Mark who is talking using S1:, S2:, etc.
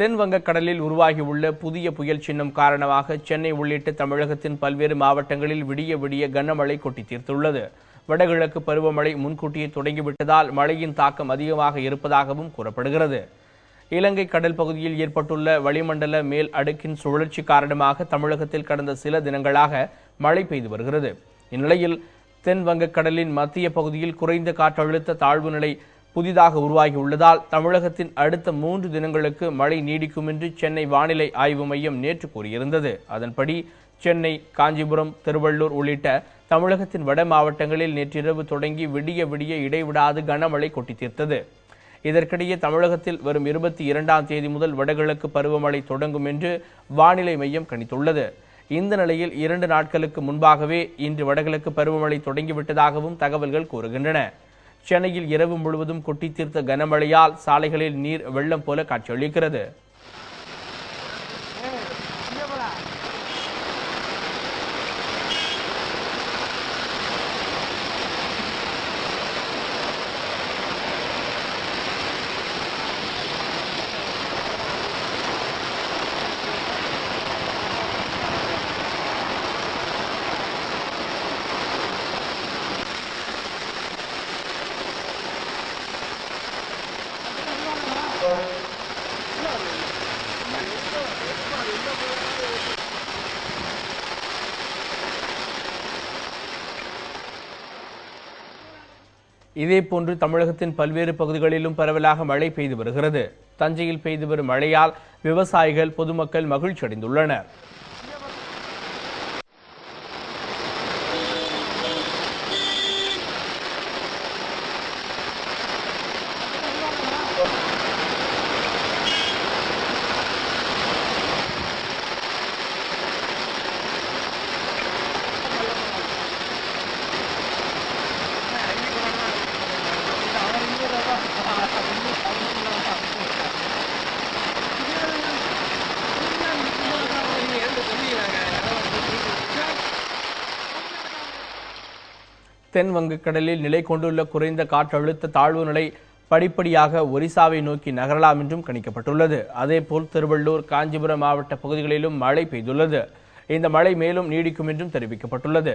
S1: தென் வங்கக்கடலில் உருவாகியுள்ள புதிய புயல் சின்னம் காரணமாக சென்னை உள்ளிட்ட தமிழகத்தின் பல்வேறு மாவட்டங்களில் விடிய விடிய கனமழை கொட்டி தீர்த்துள்ளது. வடகிழக்கு பருவமழை முன்கூட்டியே தொடங்கிவிட்டதால் மழையின் தாக்கம் அதிகமாக இருப்பதாகவும் கூறப்படுகிறது. இலங்கை கடல் பகுதியில் ஏற்பட்டுள்ள வளிமண்டல மேல் அடுக்கின் சுழற்சி காரணமாக தமிழகத்தில் கடந்த சில தினங்களாக மழை பெய்து வருகிறது. இந்நிலையில் தென் வங்கக்கடலின் மத்திய பகுதியில் குறைந்த காற்றழுத்த தாழ்வு நிலை புதிதாக உருவாகியுள்ளதால் தமிழகத்தின் அடுத்த மூன்று தினங்களுக்கு மழை நீடிக்கும் என்று சென்னை வானிலை ஆய்வு மையம் நேற்று கூறியிருந்தது. அதன்படி சென்னை காஞ்சிபுரம் திருவள்ளூர் உள்ளிட்ட தமிழகத்தின் வட மாவட்டங்களில் நேற்றிரவு தொடங்கி விடிய விடிய இடைவிடாது கனமழை கொட்டி தீர்த்தது இதற்கிடையே தமிழகத்தில் வரும் இருபத்தி இரண்டாம் தேதி முதல் வடகிழக்கு பருவமழை தொடங்கும் என்று வானிலை மையம் கணித்துள்ளது. இந்த நிலையில் இரண்டு நாட்களுக்கு முன்பாகவே இன்று வடகிழக்கு பருவமழை தொடங்கிவிட்டதாகவும் தகவல்கள் கூறுகின்றன. சென்னையில் இரவு முழுவதும் கொட்டி தீர்த்த கனமழையால் சாலைகளில் நீர் வெள்ளம் போல காட்சியளிக்கிறது. இதேபோன்று தமிழகத்தின் பல்வேறு பகுதிகளிலும் பரவலாக மழை பெய்து வருகிறது. தஞ்சையில் பெய்து வரும் மழையால் விவசாயிகள் பொதுமக்கள் மகிழ்ச்சி அடைந்துள்ளனர் தென் வங்கக்கடலில் நிலை கொண்டுள்ள குறைந்த காற்றழுத்த தாழ்வு நிலை படிப்படியாக ஒரிசாவை நோக்கி நகரலாம் என்றும் கணிக்கப்பட்டுள்ளது. அதேபோல் திருவள்ளூர் காஞ்சிபுரம் மாவட்ட பகுதிகளிலும் மழை பெய்துள்ளது. இந்த மழை மேலும் நீடிக்கும் என்றும் தெரிவிக்கப்பட்டுள்ளது.